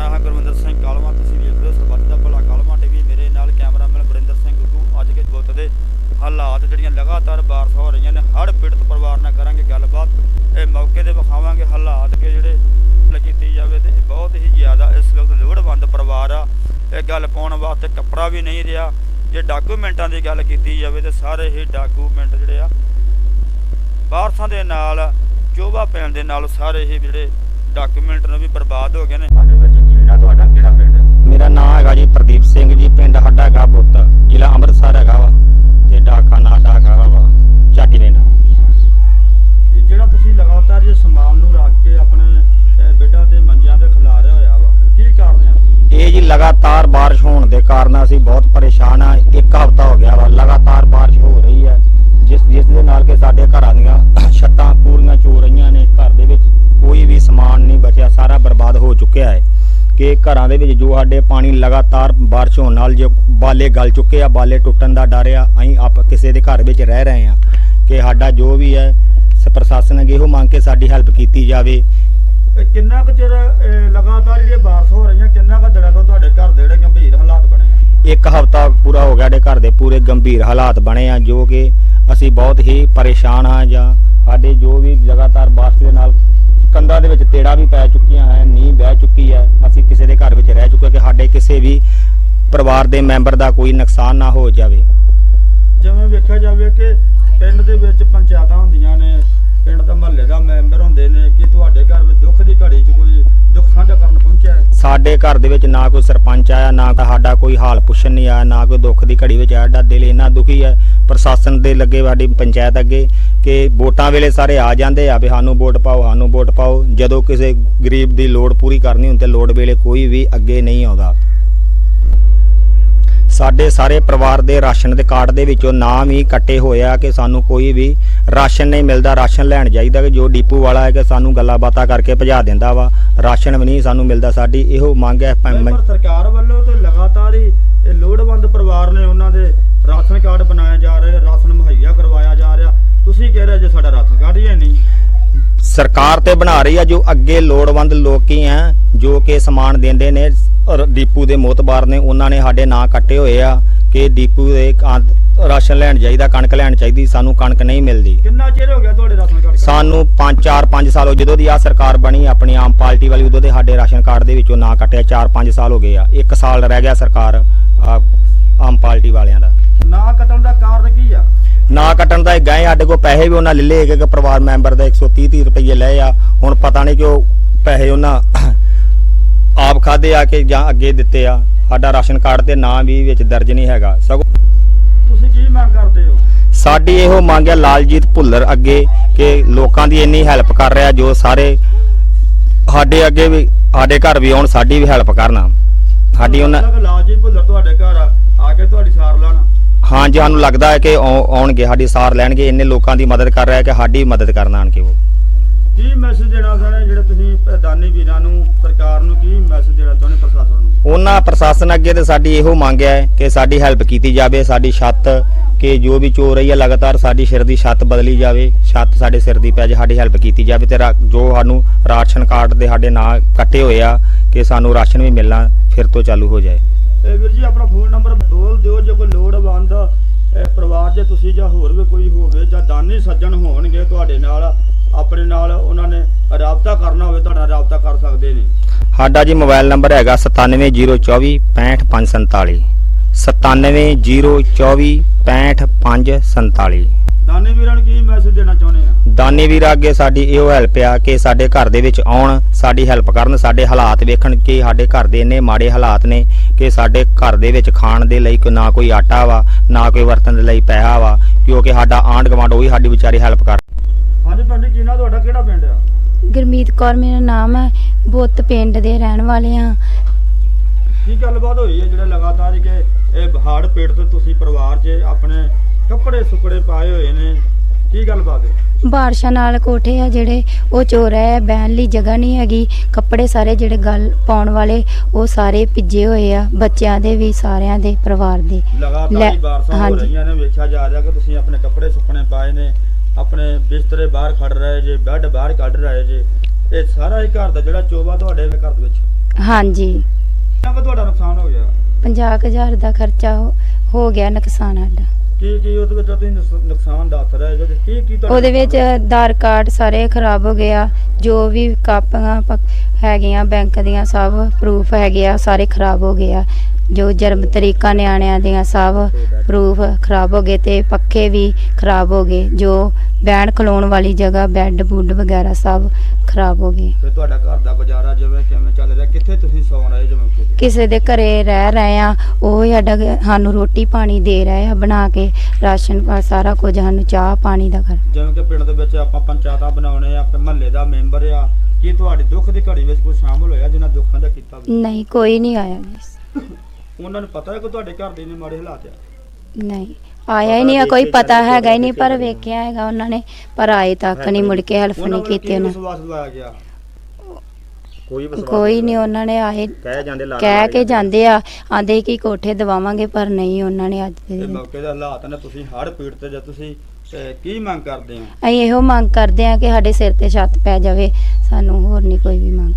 ਮੈਂ ਹਾਂ ਗੁਰਵਿੰਦਰ ਸਿੰਘ ਕਾਲਵਾ, ਤੁਸੀਂ ਵੇਖ ਰਹੇ ਹੋ ਸਰਬੱਤ ਦਾ ਭਲਾ ਕਾਲਵਾ ਟੀਵੀ ਮੇਰੇ ਨਾਲ ਕੈਮਰਾਮੈਨ ਬਰਿੰਦਰ ਸਿੰਘ ਗੁੱਗੂ ਅੱਜ ਕੇ ਬੁੱਤ ਦੇ ਹਾਲਾਤ ਜਿਹੜੀਆਂ ਲਗਾਤਾਰ ਬਾਰਿਸ਼ ਹੋ ਰਹੀਆਂ ਨੇ ਹੜ੍ਹ ਪੀੜਤ ਪਰਿਵਾਰ ਨਾਲ ਕਰਾਂਗੇ ਗੱਲਬਾਤ। ਇਹ ਮੌਕੇ ਤੇ ਵਿਖਾਵਾਂਗੇ ਹਾਲਾਤ ਕਿ ਜਿਹੜੇ ਕੀਤੀ ਜਾਵੇ ਤੇ ਇਹ ਬਹੁਤ ਹੀ ਜ਼ਿਆਦਾ ਇਸ ਵਕਤ ਲੋੜਵੰਦ ਪਰਿਵਾਰ ਆ। ਇਹ ਗੱਲ ਪਾਉਣ ਵਾਸਤੇ ਕੱਪੜਾ ਵੀ ਨਹੀਂ ਰਿਹਾ। ਜੇ ਡਾਕੂਮੈਂਟਾਂ ਦੀ ਗੱਲ ਕੀਤੀ ਜਾਵੇ ਤੇ ਸਾਰੇ ਹੀ ਡਾਕੂਮੈਂਟ ਜਿਹੜੇ ਆ, ਬਾਰਸਾਂ ਦੇ ਨਾਲ ਚੋਬਾ ਪੈਣ ਦੇ ਨਾਲ ਸਾਰੇ ਹੀ ਜਿਹੜੇ ਡਾਕੂਮੈਂਟ ਨੂੰ ਵੀ ਬਰਬਾਦ ਹੋ ਗਏ ਨੇ। ਕਿਹੜਾ ਤੁਹਾਡਾ? ਕਿਹੜਾ ਪਿੰਡ? ਮੇਰਾ ਨਾਮ ਹੈਗਾ ਜੀ ਪ੍ਰਦੀਪ ਸਿੰਘ ਜੀ ਪਿੰਡ ਸਾਡਾ ਹੈਗਾ ਬੁੱਤ ਜ਼ਿਲ੍ਹਾ ਅੰਮ੍ਰਿਤਸਰ ਹੈਗਾ ਵਾ ਤੇ ਡਾਕਖਾਨਾ ਸਾਡਾ ਹੈਗਾ ਵਾ ਚਾਟੀ ਪਿੰਡ। ਇਹ ਜਿਹੜਾ ਤੁਸੀਂ ਲਗਾਤਾਰ ਜੇ ਸਮਾਨ ਨੂੰ ਰੱਖ ਕੇ ਆਪਣੇ ਬੈੱਡਾਂ ਤੇ ਮੰਜਿਆਂ ਤੇ ਖਿਲਾਰਿਆ ਹੋਇਆ ਵਾ ਕੀ ਕਾਰਨ ਆ? ਇਹ ਜੀ ਲਗਾਤਾਰ ਬਾਰਿਸ਼ ਹੋਣ ਦੇ ਕਾਰਨ ਅਸੀਂ ਬਹੁਤ ਪਰੇਸ਼ਾਨ ਆ ਇੱਕ ਹਫ਼ਤਾ ਹੋ ਗਿਆ ਵਾ ਲਗਾਤਾਰ ਬਾਰਿਸ਼ ਹੋ ਰਹੀ ਹੈ ਜਿਸ ਜਿਸ ਦੇ ਨਾਲ ਕਿ ਸਾਡੇ ਘਰਾਂ ਦੀਆਂ ਛੱਤਾਂ ਪੂਰੀਆਂ ਚੋ ਰਹੀਆਂ ਨੇ ਘਰ ਦੇ ਵਿੱਚ ਕੋਈ ਵੀ ਸਮਾਨ ਨਹੀਂ ਬਚਿਆ ਸਾਰਾ ਬਰਬਾਦ ਹੋ ਚੁੱਕਿਆ ਹੈ। ਕਿ ਘਰਾਂ ਦੇ ਵਿੱਚ ਜੋ ਸਾਡੇ ਪਾਣੀ ਲਗਾਤਾਰ ਬਾਰਿਸ਼ ਹੋਣ ਨਾਲ ਜੋ ਬਾਲੇ ਗਲ ਚੁੱਕੇ ਆ ਬਾਲੇ ਟੁੱਟਣ ਦਾ ਡਰ ਆ ਅਸੀਂ ਆਪ ਕਿਸੇ ਦੇ ਘਰ ਵਿੱਚ ਰਹਿ ਰਹੇ ਆ ਕਿ ਸਾਡਾ ਜੋ ਵੀ ਹੈ ਪ੍ਰਸ਼ਾਸਨ ਅੱਗੇ ਇਹੋ ਮੰਗ ਕੇ ਸਾਡੀ ਹੈਲਪ ਕੀਤੀ ਜਾਵੇ। ਕਿੰਨਾ ਕੁ ਚਿਰ ਲਗਾਤਾਰ ਜਿਹੜੀਆਂ ਬਾਰਿਸ਼ ਹੋ ਰਹੀਆਂ ਕਿੰਨਾ ਕੁ ਦਿਨਾਂ ਤੋਂ ਤੁਹਾਡੇ ਘਰ ਦੇ ਜਿਹੜੇ ਗੰਭੀਰ ਹਾਲਾਤ ਬਣੇ ਆ? ਇੱਕ ਹਫ਼ਤਾ ਪੂਰਾ ਹੋ ਗਿਆ ਸਾਡੇ ਘਰ ਦੇ ਪੂਰੇ ਗੰਭੀਰ ਹਾਲਾਤ ਬਣੇ ਆ ਜੋ ਕਿ ਅਸੀਂ ਬਹੁਤ ਹੀ ਪਰੇਸ਼ਾਨ ਆ ਜਾਂ ਸਾਡੇ ਜੋ ਵੀ ਲਗਾਤਾਰ ਬਾਰਿਸ਼ ਦੇ ਨਾਲ ਕੰਧਾਂ ਦੇ ਵਿੱਚ ਤੇੜਾ ਵੀ ਪੈ ਚੁੱਕੀਆਂ ਹੈ ਨੀਂਹ ਬਹਿ ਚੁੱਕੀ ਹੈ। ਅਸੀਂ ਕਿਸੇ ਦੇ ਘਰ ਵਿੱਚ ਰਹਿ ਚੁੱਕੇ ਕਿ ਸਾਡੇ ਕਿਸੇ ਵੀ ਪਰਿਵਾਰ ਦੇ ਮੈਂਬਰ ਦਾ ਕੋਈ ਨੁਕਸਾਨ ਨਾ ਹੋ ਜਾਵੇ। ਜਿਵੇਂ ਵੇਖਿਆ ਜਾਵੇ ਕਿ ਪਿੰਡ ਦੇ ਵਿੱਚ ਪੰਚਾਇਤਾਂ ਹੁੰਦੀਆਂ ਨੇ ਪਿੰਡ ਦਾ ਮਹੱਲੇ ਦਾ ਮੈਂਬਰ ਹੁੰਦੇ ਨੇ ਕਿ ਤੁਹਾਡੇ ਘਰ ਵਿੱਚ ਦੁੱਖ ਦੀ ਘੜੀ 'ਚ ਕੋਈ ਦੁੱਖ ਸਾਂਝਾ ਕਰਨ ਪਹੁੰਚਿਆ ਹੈ? ਸਾਡੇ ਘਰ ਦੇ ਵਿੱਚ ਨਾ ਕੋਈ ਸਰਪੰਚ ਆਇਆ, ਨਾ ਸਾਡਾ ਕੋਈ ਹਾਲ ਪੁੱਛਣ ਨਹੀਂ ਆਇਆ, ਨਾ ਕੋਈ ਦੁੱਖ ਦੀ ਘੜੀ ਵਿੱਚ ਆਇਆ। ਸਾਡਾ ਦਿਲ ਇੰਨਾ ਦੁਖੀ ਹੈ, ਪ੍ਰਸ਼ਾਸਨ ਦੇ ਲੱਗੇ ਸਾਡੀ ਪੰਚਾਇਤ ਅੱਗੇ ਕਿ ਵੋਟਾਂ ਵੇਲੇ ਸਾਰੇ ਆ ਜਾਂਦੇ ਆ ਵੀ ਸਾਨੂੰ ਵੋਟ ਪਾਓ, ਸਾਨੂੰ ਵੋਟ ਪਾਓ। ਜਦੋਂ ਕਿਸੇ ਗਰੀਬ ਦੀ ਲੋੜ ਪੂਰੀ ਕਰਨੀ ਹੁੰਦੀ ਤੇ ਲੋੜ ਵੇਲੇ ਕੋਈ ਵੀ ਅੱਗੇ ਨਹੀਂ ਆਉਂਦਾ। ਸਾਡੇ ਸਾਰੇ ਪਰਿਵਾਰ ਦੇ ਰਾਸ਼ਨ ਦੇ ਕਾਰਡ ਦੇ ਵਿੱਚੋਂ ਨਾਮ ਹੀ ਕੱਟੇ ਹੋਏ ਆ ਕਿ ਸਾਨੂੰ ਕੋਈ ਵੀ ਰਾਸ਼ਨ ਨਹੀਂ ਮਿਲਦਾ ਰਾਸ਼ਨ ਲੈਣ ਜਾਈਦਾ ਕਿ ਜੋ ਡੀਪੂ ਵਾਲਾ ਹੈ ਕਿ ਸਾਨੂੰ ਗੱਲਾਂ ਬਾਤਾਂ ਕਰਕੇ ਭਜਾ ਦਿੰਦਾ ਵਾ। ਰਾਸ਼ਨ ਵੀ ਨਹੀਂ ਸਾਨੂੰ ਮਿਲਦਾ ਸਾਡੀ ਇਹੋ ਮੰਗ ਹੈ ਪਰ ਸਰਕਾਰ ਵੱਲੋਂ ਤੇ ਲਗਾਤਾਰ ਹੀ ਇਹ ਲੋੜਵੰਦ ਪਰਿਵਾਰ ਨੇ ਉਹਨਾਂ ਦੇ ਰਾਸ਼ਨ ਕਾਰਡ ਬਣਾਏ ਜਾ ਰਹੇ ਰਾਸ਼ਨ ਮੁਹੱਈਆ ਕਰਵਾਇਆ ਜਾ ਰਿਹਾ। ਤੁਸੀਂ ਕਹਿ ਰਹੇ ਜੇ ਸਾਡਾ ਰਾਸ਼ਨ ਕਾਰਡ ਹੀ ਹੈ ਨਹੀਂ। ਸਰਕਾਰ ਤੇ ਬਣਾ ਰਹੀ ਆ ਜੋ ਅੱਗੇ ਲੋੜਵੰਦ ਲੋਕੀ ਆ ਜੋ ਕਿ ਸਮਾਨ ਦਿੰਦੇ ਨੇ ਡੀਪੂ ਦੇ ਮੋਤਬਾਰ ਨੇ ਉਹਨਾਂ ਨੇ ਸਾਡੇ ਨਾਂ ਕੱਟੇ ਹੋਏ ਆ ਕਿ ਡੀਪੂ ਦੇ ਕਾਂ- ਰਾਸ਼ਨ ਲੈਣ ਚਾਹੀਦਾ ਕਣਕ ਲੈਣ ਚਾਹੀਦੀ ਸਾਨੂੰ ਕਣਕ ਨਹੀਂ ਮਿਲਦੀ। ਕਿੰਨਾ ਚਿਰ ਹੋ ਗਿਆ ਤੁਹਾਡੇ ਰਾਸ਼ਨ ਕਾਰਡ ਸਾਨੂੰ 5 4 5 ਸਾਲ ਹੋ ਜਦੋਂ ਦੀ ਆ ਸਰਕਾਰ ਬਣੀ ਆਪਣੀ ਆਮ ਪਾਰਟੀ ਵਾਲੀ ਉਦੋਂ ਦੇ ਸਾਡੇ ਰਾਸ਼ਨ ਕਾਰਡ ਦੇ ਵਿੱਚੋਂ ਨਾਂ ਕੱਟਿਆ 4 5 ਸਾਲ ਹੋ ਗਏ ਆ। ਇੱਕ ਸਾਲ ਰਹਿ ਗਿਆ ਸਰਕਾਰ ਆਮ ਪਾਰਟੀ ਵਾਲਿਆਂ ਦਾ। ਨਾ ਕੱਟਣ ਦਾ ਕਾਰਨ ਕੀ ਆ? ਨਾ ਕੱਟਣ ਦਾ ਗਏ ਸਾਡੇ ਕੋਲ ਪੈਸੇ ਵੀ ਉਹਨਾਂ ਲੈ ਲਏ ਇੱਕ ਇੱਕ ਪਰਿਵਾਰ ਮੈਂਬਰ ਦਾ 130 30 ਰੁਪਏ ਲਏ ਆ। ਹੁਣ ਪਤਾ ਨਹੀਂ ਕਿ ਉਹ ਪੈਸੇ ਉਹਨਾਂ ਆਪ ਖਾਦੇ ਆ ਕਿ ਜਾਂ ਅੱਗੇ ਦਿੱਤੇ ਆ ਸਾਡਾ ਰਾਸ਼ਨ ਕਾਰਡ ਤੇ ਨਾਂ ਵੀ ਵਿੱਚ ਦਰਜ ਨਹੀਂ ਹੈਗਾ। ਸਗੋਂ ਤੁਸੀਂ ਕੀ ਮੰਗ ਕਰਦੇ ਹੋ? ਸਾਡੀ ਇਹੋ ਮੰਗ ਹੈ ਲਾਲਜੀਤ ਭੁੱਲਰ ਅੱਗੇ ਕਿ ਲੋਕਾਂ ਦੀ ਇੰਨੀ ਹੈਲਪ ਕਰ ਰਿਹਾ ਜੋ ਸਾਰੇ ਸਾਡੇ ਅੱਗੇ ਵੀ ਸਾਡੇ ਘਰ ਵੀ ਆਉਣ ਸਾਡੀ ਵੀ ਹੈਲਪ ਕਰਨ। ਸਾਡੀ ਉਹਨਾਂ ਲਾਜੀ ਭੁੱਲਰ ਤੁਹਾਡੇ ਘਰ ਆ ਆ ਕੇ ਤੁਹਾਡੀ ਸਾਰ ਲੈਣਾ? ਹਾਂ ਜੀ ਸਾਨੂੰ ਲੱਗਦਾ ਹੈ ਕਿ ਆਉ- ਆਉਣਗੇ ਸਾਡੀ ਸਾਰ ਲੈਣਗੇ ਇੰਨੇ ਲੋਕਾਂ ਦੀ ਮਦਦ ਕਰ ਰਿਹਾ ਕਿ ਸਾਡੀ ਮਦਦ ਕਰਨ ਆਣ ਕੇ ਉਹ। ਕੀ ਮੈਸੇਜ ਦੇਣਾ ਚਾਹੁੰਦੇ ਜਿਹੜੇ ਤੁਸੀਂ ਦਾਨੀ ਵੀਰਾਂ ਨੂੰ ਸਰਕਾਰ ਨੂੰ ਕੀ ਮੈਸੇਜ ਦੇਣਾ ਚਾਹੁੰਦੇ ਪ੍ਰਸ਼ਾਸਨ ਨੂੰ? ਉਹਨਾਂ ਪ੍ਰਸ਼ਾਸਨ ਅੱਗੇ ਤੇ ਸਾਡੀ ਇਹੋ ਮੰਗ ਹੈ ਕਿ ਸਾਡੀ ਹੈਲਪ ਕੀਤੀ ਜਾਵੇ ਸਾਡੀ ਛੱਤ ਕਿ ਜੋ ਵੀ ਚੋ ਰਹੀ ਹੈ ਲਗਾਤਾਰ ਸਾਡੀ ਸਿਰ ਦੀ ਛੱਤ ਬਦਲੀ ਜਾਵੇ ਛੱਤ ਸਾਡੇ ਸਿਰ ਦੀ ਪੈ ਜਾਏ ਸਾਡੀ ਹੈਲਪ ਕੀਤੀ ਜਾਵੇ ਤੇ ਜੋ ਸਾਨੂੰ ਰਾਸ਼ਨ ਕਾਰਡ ਦੇ ਸਾਡੇ ਨਾਂ ਕੱਟੇ ਹੋਏ ਆ ਕਿ ਸਾਨੂੰ ਰਾਸ਼ਨ ਵੀ ਮਿਲਣਾ ਫਿਰ ਤੋਂ ਚਾਲੂ ਹੋ ਜਾਏ। ਤੇ ਵੀਰ ਜੀ ਆਪਣਾ ਫੋਨ ਨੰਬਰ ਬੋਲ ਦਿਓ ਜੇ ਕੋਈ ਲੋੜਵੰਦ ਅਹ, ਪਰਿਵਾਰ 'ਚ ਤੁਸੀਂ ਜਾਂ ਹੋਰ ਵੀ ਕੋਈ ਹੋਵੇ ਜਾਂ ਦਾਨੀ ਸੱਜਣ ਹੋਣਗੇ ਤੁਹਾਡੇ ਨਾਲ ਆਪਣੇ ਨਾਲ ਉਹਨਾਂ ਨੇ ਰਾਬਤਾ ਕਰਨਾ ਹੋਵੇ ਤੁਹਾਡਾ ਰਾਬਤਾ ਕਰ ਸਕਦੇ ਨੇ। ਸਾਡਾ ਜੀ ਮੋਬਾਈਲ ਨੰਬਰ ਹੈਗਾ 97024 65547 97024 65547 ਦਾਨੀ ਵੀਰਾਂ ਨੂੰ ਕੀ ਮੈਸੇਜ ਦੇਣਾ ਚਾਹੁੰਦੇ ਆ? ਦਾਨੀ ਵੀਰ ਅੱਗੇ ਸਾਡੀ ਇਹੋ ਹੈਲਪ ਆ ਕਿ ਸਾਡੇ ਘਰ ਦੇ ਵਿੱਚ ਆਉਣ ਸਾਡੀ ਹੈਲਪ ਕਰਨ ਸਾਡੇ ਹਾਲਾਤ ਵੇਖਣ ਕਿ ਸਾਡੇ ਘਰ ਦੇ ਇੰਨੇ ਮਾੜੇ ਹਾਲਾਤ ਨੇ ਕਿ ਸਾਡੇ ਘਰ ਦੇ ਵਿੱਚ ਖਾਣ ਦੇ ਲਈ ਕੋਈ ਨਾ ਕੋਈ ਆਟਾ ਵਾ ਨਾ ਕੋਈ ਵਰਤਣ ਦੇ ਲਈ ਪੈਸਾ ਵਾ ਕਿਉਂਕਿ ਸਾਡਾ ਆਂਢ ਗੁਆਂਢ ਉਹੀ ਸਾਡੀ ਵਿਚਾਰੀ ਹੈਲਪ ਕਰ ਹਾਂਜੀ ਭੈਣ ਕੀ ਨਾ ਤੁਹਾਡਾ? ਕਿਹੜਾ ਪਿੰਡ ਆ? ਗੁਰਮੀਤ ਕੌਰ ਮੇਰਾ ਨਾਮ ਹੈ। ਬੁੱਤ ਪਿੰਡ ਦੇ ਰਹਿਣ ਵਾਲੇ ਆ ਕੀ ਗੱਲਬਾਤ ਹੋਈ ਹੈ ਜਿਹੜਾ ਲਗਾਤਾਰ ਕਿ ਇਹ ਹੜ੍ਹ ਪੇੜ ਤੇ ਤੁਸੀਂ ਪਰਿਵਾਰ 'ਚ ਆਪਣੇ ਕੱਪੜੇ ਸੁੱਕੜੇ ਪਾਏ ਹੋਏ ਨੇ? ਕੀ ਗੱਲਬਾਤ ਹੈ? ਬਾਰਿਸ਼ਾਂ ਨਾਲ ਕੋਠੇ ਆ ਜਿਹੜੇ ਉਹ ਚੋਰ ਹੈ ਬਹਿਣ ਲਈ ਜਗ੍ਹਾ ਨਹੀਂ ਹੈਗੀ। ਕੱਪੜੇ ਸਾਰੇ ਜਿਹੜੇ ਗੱਲ ਪਾਉਣ ਵਾਲੇ ਉਹ ਸਾਰੇ ਭਿੱਜੇ ਹੋਏ ਆ। ਬੱਚਿਆਂ ਦੇ ਵੀ ਸਾਰਿਆਂ ਦੇ ਪਰਿਵਾਰ ਦੇ। ਲਗਾਤਾਰ ਲੈ- ਬਾਰਿਸ਼ਾਂ ਹੋ ਹਾਂਜੀ। ਰਹੀਆਂ ਨੇ। ਵੇਖਿਆ ਜਾ ਰਿਹਾ ਕਿ ਤੁਸੀਂ ਆਪਣੇ ਕੱਪੜੇ ਸੁੱਕਣੇ ਪਾਏ ਨੇ। ਆਪਣੇ ਬਿਸਤਰੇ ਬਾਹਰ ਖੜ ਰਹੇ ਜੇ ਬੈੱਡ ਬਾਹਰ ਕੱਢ ਰਹੇ ਜੇ ਇਹ ਸਾਰਾ ਹੀ ਘਰ ਦਾ ਜਿਹੜਾ ਚੋਬਾ ਤੁਹਾਡੇ ਘਰ ਦੇ ਵਿੱਚ। ਹਾਂਜੀ। ਕਿੰਨਾ ਕੁ ਤੁਹਾਡਾ ਨੁਕਸਾਨ ਹੋ ਗਿਆ? 50000 ਦਾ ਖਰਚਾ ਹੋ- ਹੋ ਗਿਆ ਨੁਕਸਾਨ ਸਾਡਾ। ਕੀ ਕੀ ਉਹਦੇ ਵਿੱਚ ਤੁਸੀਂ ਨੁਕਸ- ਨੁਕਸਾਨ ਦੱਸ ਰਹੇ ਜੋ ਕੀ ਕੀ ਤੁਹਾਡਾ ਉਹਦੇ ਵਿੱਚ ਆਧਾਰ ਕਾਰਡ ਸਾਰੇ ਖਰਾਬ ਹੋ ਗਏ ਆ ਜੋ ਵੀ ਕਾਪੀਆਂ ਪ- ਹੈਗੀਆਂ ਬੈਂਕ ਦੀਆਂ ਸਭ ਪ੍ਰੂਫ ਹੈਗੇ ਆ ਸਾਰੇ ਖਰਾਬ ਹੋ ਗਏ ਆ। ਜੋ ਜਨਮ ਤਰੀਕਾ ਨਿਆਣਿਆਂ ਦੀਆਂ ਸਭ ਪ੍ਰੂਫ ਖਰਾਬ ਹੋ ਗਏ ਤੇ ਪੱਖੇ ਵੀ ਖਰਾਬ ਹੋ ਗਏ ਜੋ ਬੈਣ ਖਲੋਣ ਵਾਲੀ ਜਗ੍ਹਾ ਬੈੱਡ ਬੁੱਡ ਵਗੈਰਾ ਸਭ ਖਰਾਬ ਹੋ ਗਏ ਫਿਰ ਤੁਹਾਡਾ ਘਰ ਦਾ ਗੁਜ਼ਾਰਾ ਜਿਵੇਂ ਕਿਵੇਂ ਚੱਲ ਰਿਹਾ ਕਿੱਥੇ ਤੁਸੀਂ ਸੌਂ ਰਹੇ ਜਿਵੇਂ ਕਿ ਕਿਸੇ ਦੇ ਘਰੇ ਰਹਿ ਰਹੇ ਆ ਉਹ ਸਾਡਾ ਗ- ਸਾਨੂੰ ਰੋਟੀ ਪਾਣੀ ਦੇ ਰਹੇ ਆ ਬਣਾ ਕੇ ਰਾਸ਼ਨ ਪਾ ਸਾਰਾ ਕੁਝ ਸਾਨੂੰ ਚਾਹ ਪਾਣੀ ਦਾ ਕਰ ਜਿਵੇਂ ਕਿ ਪਿੰਡ ਦੇ ਵਿੱਚ ਆਪਾਂ ਪੰਚਾਇਤਾਂ ਬਣਾਉਣੇ ਆ ਮਹੱਲੇ ਦਾ ਮੈਂਬਰ ਆ ਕੀ ਤੁਹਾਡੇ ਦੁੱਖ ਦੀ ਘੜੀ ਵਿੱਚ ਕੋਈ ਸ਼ਾਮਲ ਹੋਇਆ ਜਿਨ੍ਹਾਂ ਦੁੱਖਾਂ ਦਾ ਕੀਤਾ? ਨਹੀਂ ਕੋਈ ਨਹੀਂ ਆਇਆ ਜੀ। ਉਹਨਾਂ ਨੂੰ ਪਤਾ ਹੈ ਕਿ ਤੁਹਾਡੇ ਘਰ ਦੇ ਨੇ ਮਾੜੇ ਹਾਲਾਤ ਆ? ਨਹੀਂ ਆਇਆ ਹੀ ਨਹੀਂ ਆ ਕੋਈ ਪਤਾ ਹੈਗਾ ਹੀ ਨਹੀਂ ਪਰ ਵੇਖਿਆ ਹੈਗਾ ਉਹਨਾਂ ਨੇ ਪਰ ਆਏ ਤੱਕ ਨਹੀਂ ਮੁੜ ਕੇ ਹੈਲਪ ਨਹੀਂ ਕੀਤੀ ਉਹਨਾਂ ਵਿਸ਼ਵਾਸ ਦਵਾਇਆ ਗਿਆ? ਕੋਈ ਵਿਸ਼ਵਾਸ ਕੋਈ ਨਹੀਂ ਉਹਨਾਂ ਨੇ ਆਏ ਕਹਿ ਜਾਂਦੇ ਲਾ ਕਹਿ ਕੇ ਜਾਂਦੇ ਆ। ਆਂਦੇ ਕਿ ਕੋਠੇ ਦਵਾਵਾਂਗੇ ਪਰ ਨਹੀਂ ਉਹਨਾਂ ਨੇ ਅੱਜ ਦੇ ਤੇ ਦਿਨ। ਮੌਕੇ ਦੇ ਹਾਲਾਤ ਨੇ ਤੁਸੀਂ ਹੜ੍ਹ ਪੀੜ ਤੇ ਜੇ ਤੁਸੀਂ ਅਹ, ਕੀ ਮੰਗ ਕਰਦੇ ਹੋ? ਅਸੀਂ ਇਹੋ ਮੰਗ ਕਰਦੇ ਆ ਕਿ ਸਾਡੇ ਸਿਰ ਤੇ ਛੱਤ ਪੈ ਜਾਵੇ ਸਾਨੂੰ ਹੋਰ ਨਹੀਂ ਕੋਈ ਵੀ ਮੰਗ।